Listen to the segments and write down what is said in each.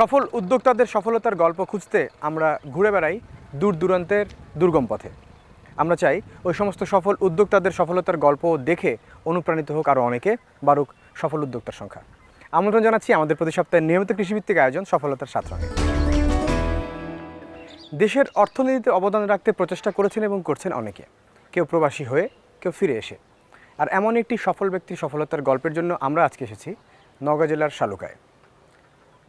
সফল উদ্যোক্তাদের সফলতার গল্প খুঁজতে আমরা ঘুরে বেড়াই দূর দূরান্তের দুর্গম পথে। আমরা চাই ওই সমস্ত সফল উদ্যোক্তাদের সফলতার গল্প দেখে অনুপ্রাণিত হোক আরও অনেকে, বারুক সফল উদ্যোক্তার সংখ্যা। আমন্ত্রণ জানাচ্ছি আমাদের প্রতি সপ্তাহে নিয়মিত কৃষিভিত্তিক আয়োজন সফলতার সাত রঙে দেশের অর্থনীতিতে অবদান রাখতে প্রচেষ্টা করেছেন এবং করছেন অনেকে। কেউ প্রবাসী হয়ে, কেউ ফিরে এসে। আর এমন একটি সফল ব্যক্তির সফলতার গল্পের জন্য আমরা আজকে এসেছি নওগাঁ জেলার শালুকায়।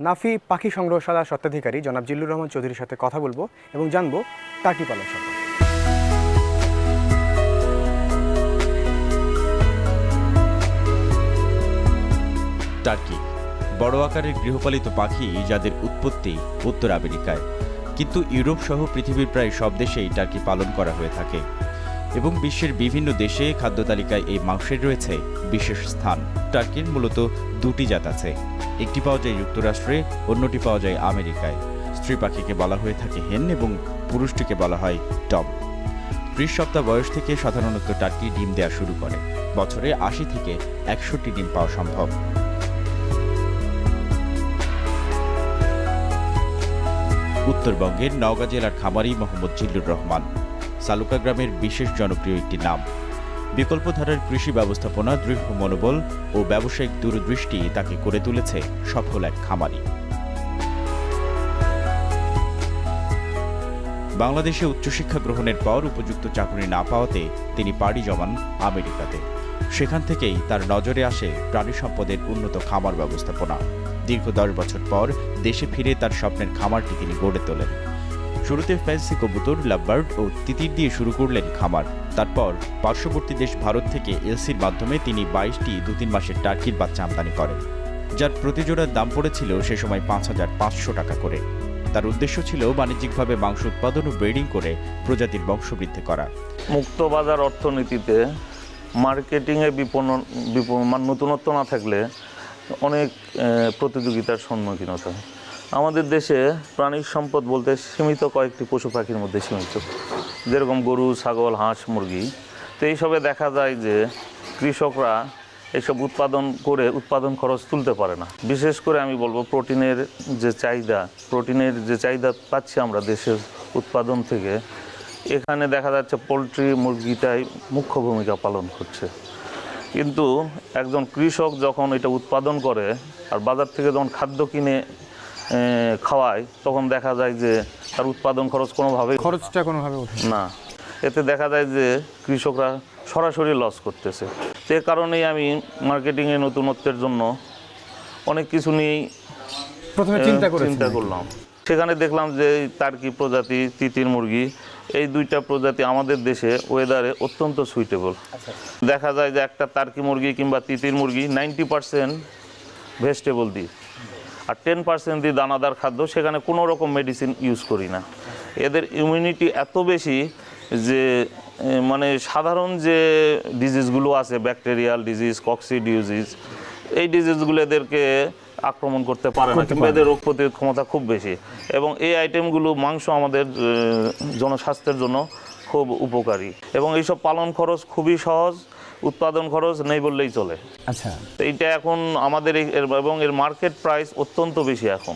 নাফি পাখি সংগ্রহশালার স্বত্বাধিকারী জনাব জিল্লুর রহমান চৌধুরীর সাথে কথা বলব এবং জানব টার্কি পালন সম্পর্কে। টার্কি বড় আকারের গৃহপালিত পাখি যাদের উৎপত্তি উত্তর আমেরিকায়। কিন্তু ইউরোপ সহ পৃথিবীর প্রায় সব দেশেই টার্কি পালন করা হয়ে থাকে? এবং বিশ্বের বিভিন্ন দেশে খাদ্য তালিকায় এই মাংসের রয়েছে বিশেষ স্থান। টার্কির মূলত দুটি জাত আছে। একটি পাওয়া যায় যুক্তরাষ্ট্রে, অন্যটি পাওয়া যায় আমেরিকায়। স্ত্রী পাখিকে বলা হয়ে থাকে হেন এবং পুরুষটিকে বলা হয় টম। ত্রিশ সপ্তাহ বয়স থেকে সাধারণত টার্কি ডিম দেওয়া শুরু করে। বছরে আশি থেকে একষট্টি ডিম পাওয়া সম্ভব। উত্তরবঙ্গের নওগাঁ জেলার খামারি মোহাম্মদ জিল্লুর রহমান। সালুকা গ্রামের বিশেষ জনপ্রিয় একটি নাম। বিকল্পধারার কৃষি ব্যবস্থাপনা দৃঢ় মনোবল ও ব্যবসায়িক দূরদৃষ্টি তাকে করে তুলেছে সফল এক খামারি। বাংলাদেশে উচ্চশিক্ষা গ্রহণের পর উপযুক্ত চাকরি না পাওয়াতে তিনি পাড়ি জমান আমেরিকাতে। সেখান থেকেই তার নজরে আসে প্রাণী সম্পদের উন্নত খামার ব্যবস্থাপনা। দীর্ঘ দশ বছর পর দেশে ফিরে তার স্বপ্নের খামারটি তিনি গড়ে তোলেন। শুরুতে ফ্যান্সি কবুতর, লাভবার্ড ও তিতির দিয়ে শুরু করলেন খামার। তারপর পার্শ্ববর্তী দেশ ভারত থেকে এলসির মাধ্যমে তিনি বাইশটি দু তিন মাসের টার্কির বাচ্চা আমদানি করেন, যার প্রতি জোড়ার দাম পড়েছিল সে সময় পাঁচ হাজার পাঁচশো টাকা করে। তার উদ্দেশ্য ছিল বাণিজ্যিকভাবে মাংস উৎপাদন ও ব্রিডিং করে প্রজাতির বংশবৃদ্ধি করা। মুক্ত বাজার অর্থনীতিতে মার্কেটিংয়ে বিপণন বিপ- মানে নতুনত্ব না থাকলে অনেক প্রতিযোগিতার সম্মুখীন হতে হয়। আমাদের দেশে প্রাণীর সম্পদ বলতে সীমিত কয়েকটি পশু পাখির মধ্যে সীমিত। যেরকম গরু, ছাগল, হাঁস, মুরগি। তো এইসবে দেখা যায় যে কৃষকরা এইসব উৎপাদন করে উৎপাদন খরচ তুলতে পারে না। বিশেষ করে আমি বলব প্রোটিনের যে চাহিদা, প্রোটিনের যে চাহিদা পাচ্ছি আমরা দেশের উৎপাদন থেকে, এখানে দেখা যাচ্ছে পোলট্রি, মুরগিটাই মুখ্য ভূমিকা পালন করছে। কিন্তু একজন কৃষক যখন এটা উৎপাদন করে, আর বাজার থেকে যখন খাদ্য কিনে খাওয়ায় তখন দেখা যায় যে তার উৎপাদন খরচ কোনোভাবে খরচটা কোনোভাবে না। এতে দেখা যায় যে কৃষকরা সরাসরি লস করতেছে। সে কারণেই আমি মার্কেটিংয়ে নতুনত্বের জন্য অনেক কিছু নিয়েই প্রথমে চিন্তা করে চিন্তা করলাম। সেখানে দেখলাম যে এই টার্কি প্রজাতি তিতির মুরগি এই দুইটা প্রজাতি আমাদের দেশে ওয়েদারে অত্যন্ত সুইটেবল দেখা যায় যে একটা টার্কি মুরগি কিংবা তিতির মুরগি নাইনটি পার্সেন্ট ভেজিটেবল দিই আর টেন পার্সেন্ট দিই দানাদার খাদ্য সেখানে কোনো রকম মেডিসিন ইউজ করি না। এদের ইমিউনিটি এত বেশি যে মানে সাধারণ যে ডিজিজগুলো আছে ব্যাকটেরিয়াল ডিজিজ কক্সি ডিজিজ এই ডিজিজগুলো এদেরকে আক্রমণ করতে পারে না কিংবা এদের রোগ প্রতিরোধ ক্ষমতা খুব বেশি। এবং এই আইটেমগুলো মাংস আমাদের জনস্বাস্থ্যের জন্য খুব উপকারী। এবং এইসব পালন খরচ খুবই সহজ। উৎপাদন খরচ নেই বললেই চলে। আচ্ছা। এইটা এখন আমাদের এবং এর মার্কেট প্রাইস অত্যন্ত বেশি এখন।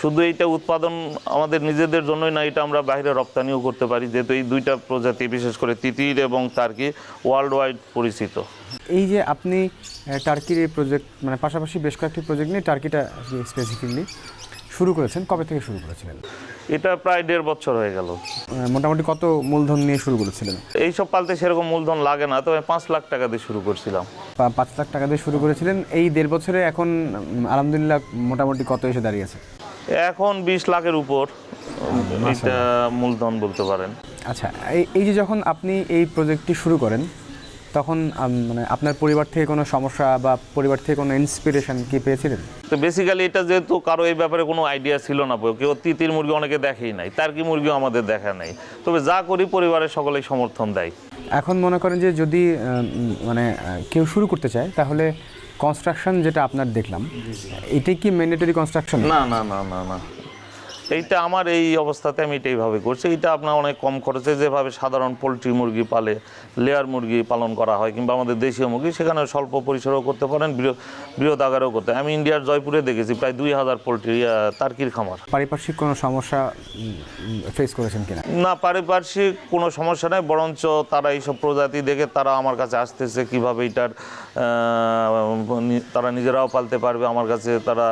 শুধু এইটা উৎপাদন আমাদের নিজেদের জন্যই না এটা আমরা বাইরে রপ্তানিও করতে পারি যেহেতু এই দুইটা প্রজাতি বিশেষ করে তিতির এবং টার্কি ওয়ার্ল্ড ওয়াইড পরিচিত। এই যে আপনি টার্কির এই প্রজেক্ট মানে পাশাপাশি বেশ কয়েকটি প্রজেক্ট নিয়ে টার্কিটা স্পেসিফিকলি শুরু করেছেন? কবে থেকে শুরু করেছিলেন? এটা প্রায় দেড় বছর হয়ে গেল। মোটামুটি কত মূলধন নিয়ে শুরু করেছিলেন? এইসব পালতে সেরকম মূলধন লাগে না তবে পাঁচ লাখ টাকা দিয়ে শুরু করছিলাম। পাঁচ লাখ টাকা দিয়ে শুরু করেছিলেন। এই দেড় বছরে এখন আলহামদুলিল্লাহ মোটামুটি কত এসে দাঁড়িয়েছে এখন বিশ লাখের উপর এটা মূলধন বলতে পারেন। আচ্ছা এই যে যখন আপনি এই প্রজেক্টটি শুরু করেন তখন মানে আপনার পরিবার থেকে কোনো সমস্যা বা পরিবার থেকে কোনো ইন্সপিরেশন কি পেয়েছিলেন? তো বেসিক্যালি এটা যেহেতু কারও এই ব্যাপারে কোনো আইডিয়া ছিল না কেউ তিতির মুরগি অনেকে দেখেই নাই তার কি মুরগিও আমাদের দেখা নাই। তবে যা করি পরিবারের সকলেই সমর্থন দেয়। এখন মনে করেন যে যদি মানে কেউ শুরু করতে চায় তাহলে কনস্ট্রাকশন যেটা আপনার দেখলাম এটাই কি ম্যান্ডেটরি কনস্ট্রাকশন না না না না না। এইটা আমার এই অবস্থাতে আমি এটা এইভাবে করছি। এটা আপনার অনেক কম খরচে যেভাবে সাধারণ পোলট্রি মুরগি পালে লেয়ার মুরগি পালন করা হয় কিংবা আমাদের দেশীয় মুরগি সেখানে স্বল্প পরিসরেও করতে পারেন বৃহ- বৃহৎ আকারেও করতে আমি ইন্ডিয়ার জয়পুরে দেখেছি প্রায় দুই হাজার পোলট্রি তার্কির খামার। পারিপার্শ্বিক কোনো সমস্যা ফেস করেছেন কিনা? না পারিপার্শ্বিক কোনো সমস্যা নেই বরঞ্চ তারা এইসব প্রজাতি দেখে তারা আমার কাছে আসতেছে কীভাবে এটার তারা নিজেরাও পালতে পারবে আমার কাছে তারা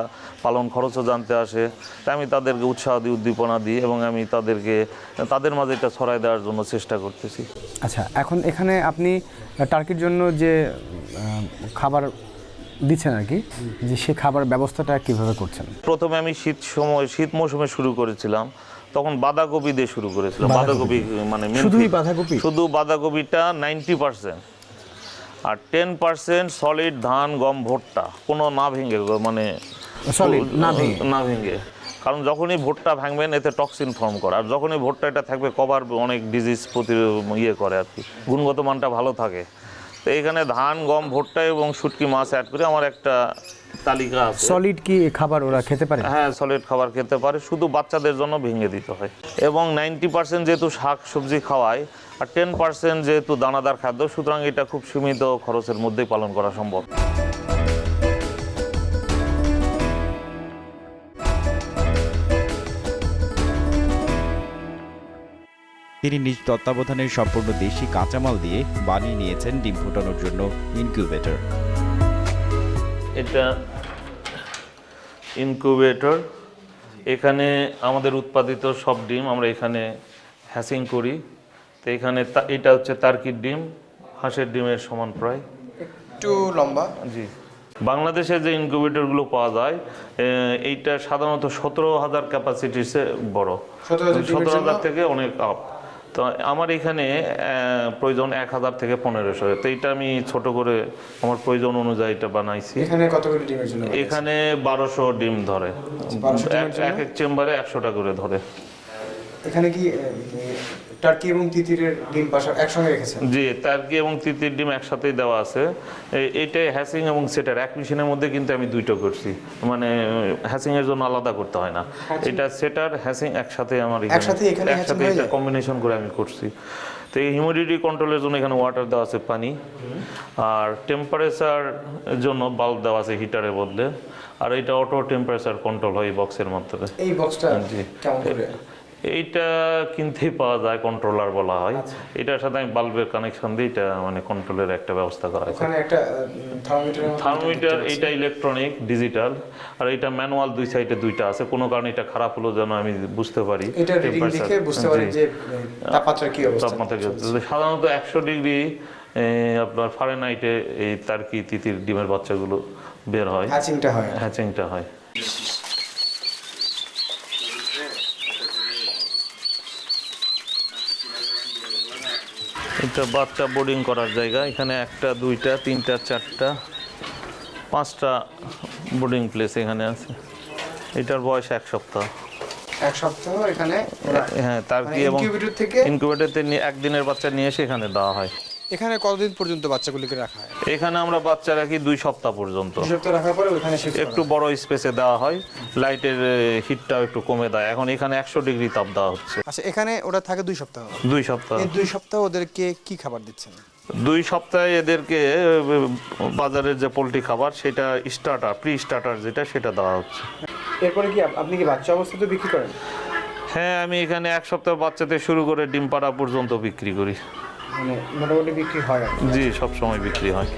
পালন খরচও জানতে আসে। তাই আমি তাদেরকে উৎসাহ দিই উদ্দীপনা দিই এবং আমি তাদেরকে তাদের মাঝে এটা ছড়াই দেওয়ার জন্য চেষ্টা করতেছি। আচ্ছা এখন এখানে আপনি টার্কির জন্য যে খাবার দিচ্ছেন আর কি যে সে খাবার ব্যবস্থাটা কীভাবে করছেন? প্রথমে আমি শীত সময় শীত মৌসুমে শুরু করেছিলাম তখন বাঁধাকপি দিয়ে শুরু করেছিলাম। বাঁধাকপি। মানে শুধুই বাঁধাকপি? শুধু বাঁধাকপিটা নাইনটি পার্সেন্ট আর টেন পার্সেন্ট সলিড ধান গম ভুট্টা কোনো না ভেঙে মানে ভেঙে। না ভেঙে। কারণ যখনই ভুট্টা ভাঙবেন এতে টক্সিন ফর্ম করে। আর যখনই ভুট্টা এটা থাকবে কভার অনেক ডিজিজ প্রতি ইয়ে করে আর কি। গুণগত মানটা ভালো থাকে। তো এখানে ধান গম ভুট্টা এবং শুটকি মাছ অ্যাড করে আমার একটা তালিকা আছে। সলিড কি খাবার ওরা খেতে পারে? হ্যাঁ সলিড খাবার খেতে পারে। শুধু বাচ্চাদের জন্য ভেঙে দিতে হয়। এবং নাইনটি পার্সেন্ট যেহেতু শাক সবজি খাওয়ায় আর টেন পার্সেন্ট যেহেতু দানাদার খাদ্য সুতরাং এটা খুব সীমিত খরচের মধ্যেই পালন করা সম্ভব। তিনি নিজ তত্ত্বাবধানে সম্পূর্ণ দেশি কাঁচামাল দিয়ে বানিয়ে নিয়েছেন ডিম ফোটানোর জন্য ইনকিউবেটর। এটা ইনকিউবেটর। এখানে আমাদের উৎপাদিত সব ডিম আমরা এখানে হ্যাসিং করি। তো এখানে তা- এটা হচ্ছে তার্কির ডিম হাঁসের ডিমের সমান প্রায়। একটু লম্বা। জি। বাংলাদেশে যে ইনকিউবেটরগুলো পাওয়া যায় এইটা সাধারণত সতেরো হাজার ক্যাপাসিটির বড়। 17,000 সতেরো হাজার থেকে অনেক আপ তো আমার এখানে প্রয়োজন এক হাজার থেকে পনেরোশো। তো এটা আমি ছোট করে আমার প্রয়োজন অনুযায়ী এটা বানাইছি। এখানে কতগুলি ডিমের জন্য এখানে বারোশো ডিম ধরে। 1200 ডিমের এক- এক এক চেম্বারে একশোটা করে ধরে। এখানে কি টার্কি এবং তিতিরের ডিম পাশা একসঙ্গে রেখেছেন? জি তার্কি এবং তিতির ডিম একসাথেই দেওয়া আছে। এ- এইটাই হ্যাসিং এবং সেটার এক মেশিনের মধ্যে কিন্তু আমি দুইটা করছি। মানে হ্যাসিং এর জন্য আলাদা করতে হয় না। এটা সেটার হ্যাসিং একসাথে আমার একসাথেই এখানে একসাথে এটা কম্বিনেশন করে আমি করছি। তো এই হিউমিডিটি কন্ট্রোলের জন্য এখানে ওয়াটার দেওয়া আছে পানি। আর টেম্পারেচার জন্য বাল্ব দেওয়া আছে হিটারের বদলে। আর এটা অটো টেম্পারেচার কন্ট্রোল হয় এই বক্সের মাধ্যমে। এই বক্সটা জি। কেমন করে? এইটা কিনতেই পাওয়া যায় কন্ট্রোলার বলা হয়। আচ্ছা। এটার সাথে আমি বাল্বের কানেকশন দিই এটা মানে কন্ট্রোলের একটা ব্যবস্থা করা আছে ওখানে একটা থার্মোমিটার থার্মোমিটার এইটা ইলেকট্রনিক ডিজিটাল আর এটা ম্যানুয়াল দুই সাইডে দুইটা আছে। কোনো কারণে এটা খারাপ হলো যেন আমি বুঝতে পারি। এটা রিডিং দেখে বুঝতে পারেন জি, যে তাপমাত্রা কি অবস্থা। তাপমাত্রা কি সাধারণত একশো ডিগ্রি আপনার ফারেনহাইটে এই তার্কি তিতির ডিমের বাচ্চাগুলো বের হয়। হ্যাচিংটা হয়। হ্যাচিংটা হয়। এটা বাচ্চা বোর্ডিং করার জায়গা। এখানে একটা দুইটা তিনটা চারটা পাঁচটা বোর্ডিং প্লেস এখানে আছে। এটার বয়স এক সপ্তাহ। এক সপ্তাহ এখানে হ্যাঁ তার কি এবং ইনকিউবেটর থেকে? একদিনের বাচ্চা নিয়ে এসে এখানে দেওয়া হয়। এখানে কতদিন পর্যন্ত বাচ্চাগুলিকে রাখা হয়? এখানে আমরা বাচ্চা রাখি দুই সপ্তাহ পর্যন্ত। দুই সপ্তাহ রাখার পরে ওখানে একটু বড় স্পেসে দেওয়া হয় লাইটের হিটটাও একটু কমে দেয়। এখন এখানে একশো ডিগ্রি তাপ দেওয়া হচ্ছে। আচ্ছা এখানে ওরা থাকে দুই সপ্তাহ? দুই সপ্তাহ। দুই সপ্তাহ ওদেরকে কি খাবার দিচ্ছেন? দুই সপ্তাহে এদেরকে বাজারের যে পোলট্রি খাবার সেটা স্টার্টার প্রি স্টার্টার যেটা সেটা দেওয়া হচ্ছে। এরপরে কি আপনি কি বাচ্চা অবস্থাতে বিক্রি করেন? হ্যাঁ আমি এখানে এক সপ্তাহ বাচ্চাতে শুরু করে ডিম পাড়া পর্যন্ত বিক্রি করি। মানে মোটামুটি বিক্রি হয় জি সব সময় বিক্রি হয়।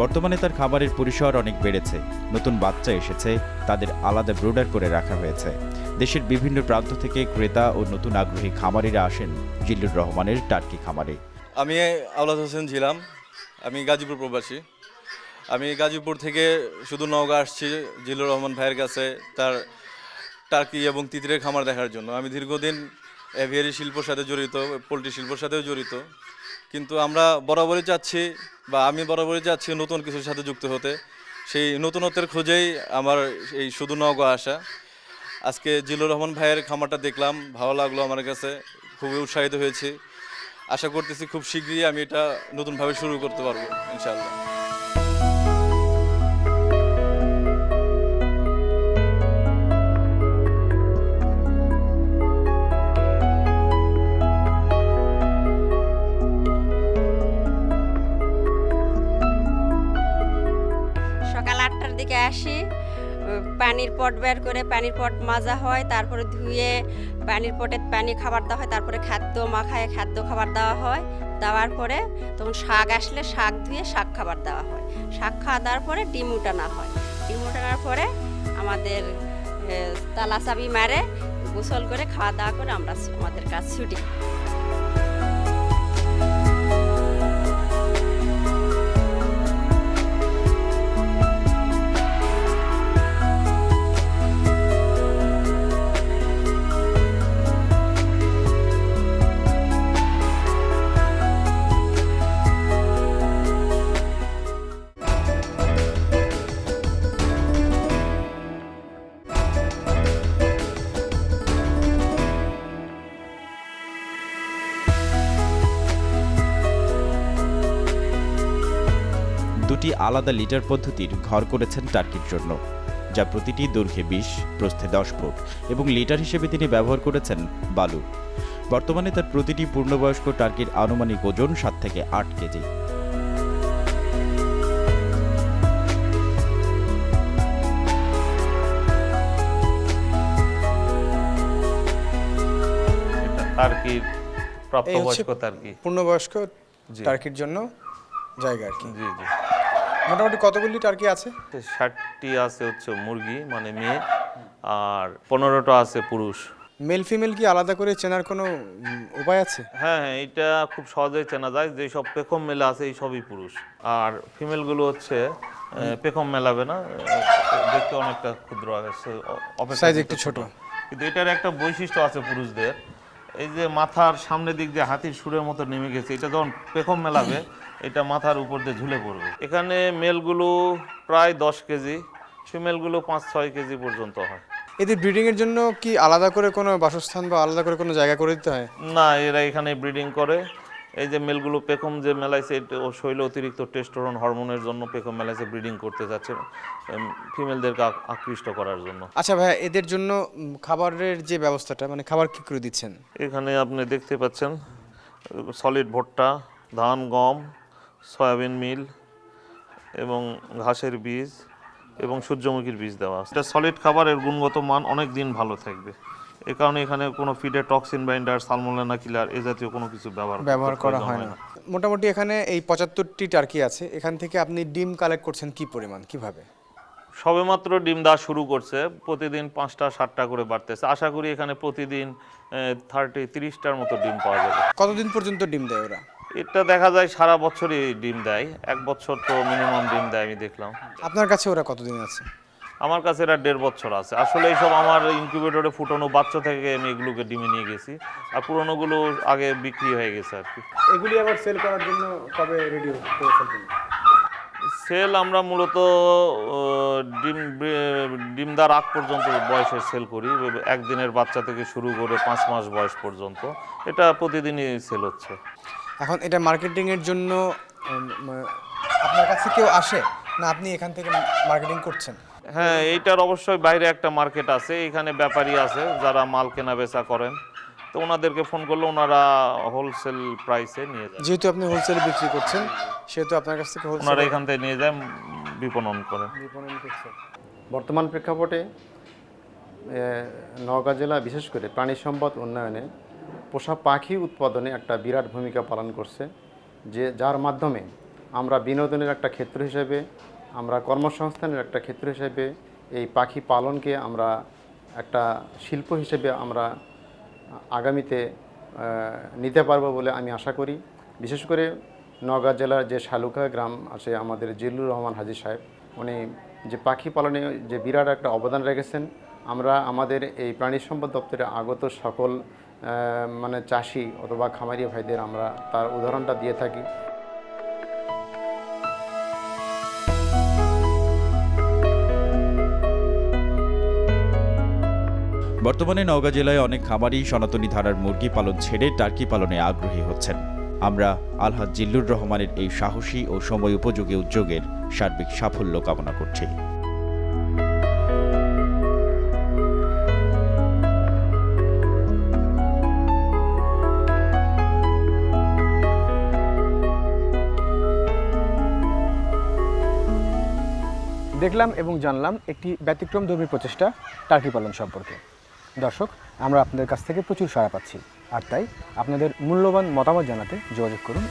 বর্তমানে তার খাবারের পরিসর অনেক বেড়েছে। নতুন বাচ্চা এসেছে তাদের আলাদা ব্রুডার করে রাখা হয়েছে। দেশের বিভিন্ন প্রান্ত থেকে ক্রেতা ও নতুন আগ্রহী খামারিরা আসেন জিল্লুর রহমানের টার্কি খামারে। আমি আওলাদ হোসেন ছিলাম আমি গাজীপুর প্রবাসী। আমি গাজীপুর থেকে শুধু নওগাঁ আসছি জিল্লুর রহমান ভাইয়ের কাছে তার টার্কি এবং তিতিরের খামার দেখার জন্য। আমি দীর্ঘদিন এভিয়ারি শিল্পর সাথে জড়িত পোলট্রি শিল্পর সাথেও জড়িত। কিন্তু আমরা বরাবরই চাচ্ছি বা আমি বরাবরই যাচ্ছি নতুন কিছুর সাথে যুক্ত হতে। সেই নতুনত্বের খোঁজেই আমার এই শুধু নগা আসা। আজকে জিলুর রহমান ভাইয়ের খামারটা দেখলাম, ভালো লাগল আমার কাছে, খুবই উৎসাহিত হয়েছি। আশা করতেছি খুব শীঘ্রই আমি এটা নতুনভাবে শুরু করতে পারব, ইনশাআল্লাহ। পানির পট বের করে পানির পট মাজা হয় তারপরে ধুয়ে পানির পটে পানি খাবার দেওয়া হয় তারপরে খাদ্য মাখায় খাদ্য খাবার দেওয়া হয় দেওয়ার পরে তখন শাক আসলে শাক ধুয়ে শাক খাবার দেওয়া হয়। শাক খাওয়া দেওয়ার পরে ডিম উঠানো হয়। ডিম উঠানোর পরে আমাদের এ, তালা চাবি মারে গোসল করে খাওয়া দাওয়া করে আমরা আমাদের কাজ ছুটি। দুটি আলাদা লিটার পদ্ধতির ঘর করেছেন টার্কির জন্য যা প্রতিটি দৈর্ঘ্যে বিশ প্রস্থে দশ ফুট এবং লিটার হিসেবে তিনি ব্যবহার করেছেন বালু। বর্তমানে তার প্রতিটি পূর্ণবয়স্ক টার্কির আনুমানিক ওজন সাত থেকে আট কেজি। প্রাপ্তবয়স্ক পূর্ণবয়স্ক টার্কির জন্য জায়গা আর কি। জি জি। মোটামুটি কতগুলি টার্কি আছে? ষাটটি আছে হচ্ছে মুরগি মানে মেয়ে আর পনেরোটা আছে পুরুষ। মেল ফিমেল কি আলাদা করে চেনার কোনো উপায় আছে? হ্যাঁ হ্যাঁ এটা খুব সহজেই চেনা যায় যে সব পেখম মেলা আছে এই সবই পুরুষ। আর ফিমেলগুলো হচ্ছে পেখম মেলাবে না দেখতে অনেকটা ক্ষুদ্র আছে Size একটু ছোট। কিন্তু এটার একটা বৈশিষ্ট্য আছে পুরুষদের এই যে মাথার সামনের দিক যে হাতির সুরের মতো নেমে গেছে এটা যখন পেখম মেলাবে এটা মাথার উপর দিয়ে ঝুলে পড়বে। এখানে মেলগুলো প্রায় দশ কেজি ফিমেলগুলো পাঁচ ছয় কেজি পর্যন্ত হয়। এদের ব্রিডিং এর জন্য কি আলাদা করে কোনো বাসস্থান বা আলাদা করে কোনো জায়গা করে দিতে হয়? না এরা এখানে ব্রিডিং করে। এই যে মেলগুলো পেখম যে মেলাইছে ও শৈল অতিরিক্ত টেস্টোরন হরমোনের জন্য পেখম মেলাইছে ব্রিডিং করতে যাচ্ছে ফিমেলদেরকে আকৃষ্ট করার জন্য। আচ্ছা ভাইয়া এদের জন্য খাবারের যে ব্যবস্থাটা মানে খাবার কি করে দিচ্ছেন? এখানে আপনি দেখতে পাচ্ছেন সলিড ভুট্টা ধান গম সয়াবিন মিল এবং ঘাসের বীজ এবং সূর্যমুখীর বীজ দেওয়া আছে। এটা সলিড খাবারের গুণগত মান অনেক দিন ভালো থাকবে। এ কারণে এখানে কোনো ফিডে টক্সিন বাইন্ডার সালমোনেলা কিলার এ জাতীয় কোনো কিছু ব্যবহার ব্যবহার করা হয় না। মোটামুটি এখানে এই পঁচাত্তরটি টার্কি আছে। এখান থেকে আপনি ডিম কালেক্ট করছেন কি পরিমাণ কীভাবে? সবেমাত্র ডিম দেওয়া শুরু করছে প্রতিদিন পাঁচটা সাতটা করে বাড়তেছে। আশা করি এখানে প্রতিদিন থার্টি তিরিশটার মতো ডিম পাওয়া যাবে। কতদিন পর্যন্ত ডিম দেয় ওরা? এটা দেখা যায় সারা বছরই ডিম দেয়। এক বছর তো মিনিমাম ডিম দেয় আমি দেখলাম। আপনার কাছে ওরা কতদিন আছে? আমার কাছে এটা দেড় বছর আছে। আসলে এইসব আমার ইনকিউবেটরে ফুটানো বাচ্চা থেকে আমি এগুলোকে ডিমে নিয়ে গেছি। আর পুরোনোগুলো আগে বিক্রি হয়ে গেছে আর কি। এগুলি আবার সেল করার জন্য কবে রেডি সেল আমরা মূলত ডিম বে- ডিম দেওয়ার আগ পর্যন্ত বয়সে সেল করি। একদিনের বাচ্চা থেকে শুরু করে পাঁচ মাস বয়স পর্যন্ত। এটা প্রতিদিনই সেল হচ্ছে। এখন এটা মার্কেটিংয়ের জন্য আপনার কাছে কেউ আসে? না আপনি এখান থেকে মার্কেটিং করছেন? হ্যাঁ এইটার অবশ্যই বাইরে একটা মার্কেট আছে এখানে ব্যাপারী আছে যারা মাল কেনা বেচা করেন। তো ওনাদেরকে ফোন করলে ওনারা হোলসেল প্রাইসে নিয়ে যায় যেহেতু আপনি হোলসেল বিক্রি করছেন সেহেতু আপনার কাছ থেকে ওনারা এখান থেকে নিয়ে যায় বিপণন করেন। বিপণন বর্তমান প্রেক্ষাপটে নওগাঁ জেলা বিশেষ করে প্রাণী সম্পদ উন্নয়নে পোষা পাখি উৎপাদনে একটা বিরাট ভূমিকা পালন করছে যে যার মাধ্যমে আমরা বিনোদনের একটা ক্ষেত্র হিসেবে আমরা কর্মসংস্থানের একটা ক্ষেত্র হিসেবে এই পাখি পালনকে আমরা একটা শিল্প হিসেবে আমরা আগামীতে নিতে পারব বলে আমি আশা করি। বিশেষ করে নওগাঁ জেলার যে শালুকা গ্রাম আছে, আমাদের জিল্লুর রহমান হাজি সাহেব, উনি যে পাখি পালনে যে বিরাট একটা অবদান রেখেছেন, আমরা আমাদের এই প্রাণী সম্পদ দপ্তরে আগত সকল মানে চাষি অথবা খামারি ভাইদের আমরা তার উদাহরণটা দিয়ে থাকি। বর্তমানে নওগাঁ জেলায় অনেক খামারি সনাতনী ধারার মুরগি পালন ছেড়ে টার্কি পালনে আগ্রহী হচ্ছেন। আমরা আলহাজ জিল্লুর রহমানের এই সাহসী ও সময় উপযোগী উদ্যোগের সার্বিক সাফল্য কামনা করছি। দেখলাম এবং জানলাম একটি ব্যতিক্রম ব্যতিক্রমধর্মী প্রচেষ্টা টার্কি পালন সম্পর্কে। দর্শক, আমরা আপনাদের কাছ থেকে প্রচুর সাড়া পাচ্ছি। আর তাই আপনাদের মূল্যবান মতামত জানাতে যোগাযোগ করুন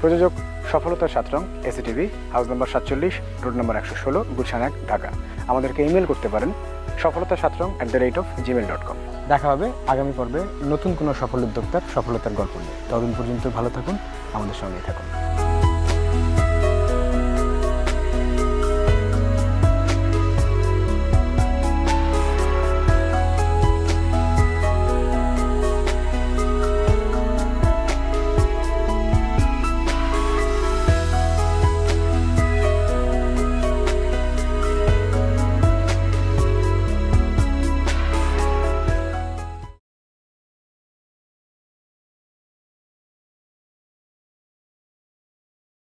প্রযোজক সফলতার সাতরং এসিটিভি, হাউস নম্বর সাতচল্লিশ, রোড নম্বর একশো ষোলো, গুলশান এক, ঢাকা। আমাদেরকে ইমেল করতে পারেন সফলতা সাতরং at the rate of gmail dot com দেখা হবে আগামী পর্বে নতুন কোনো সফল উদ্যোক্তার সফলতার গল্প নিয়ে। ততদিন পর্যন্ত ভালো থাকুন, আমাদের সঙ্গেই থাকুন।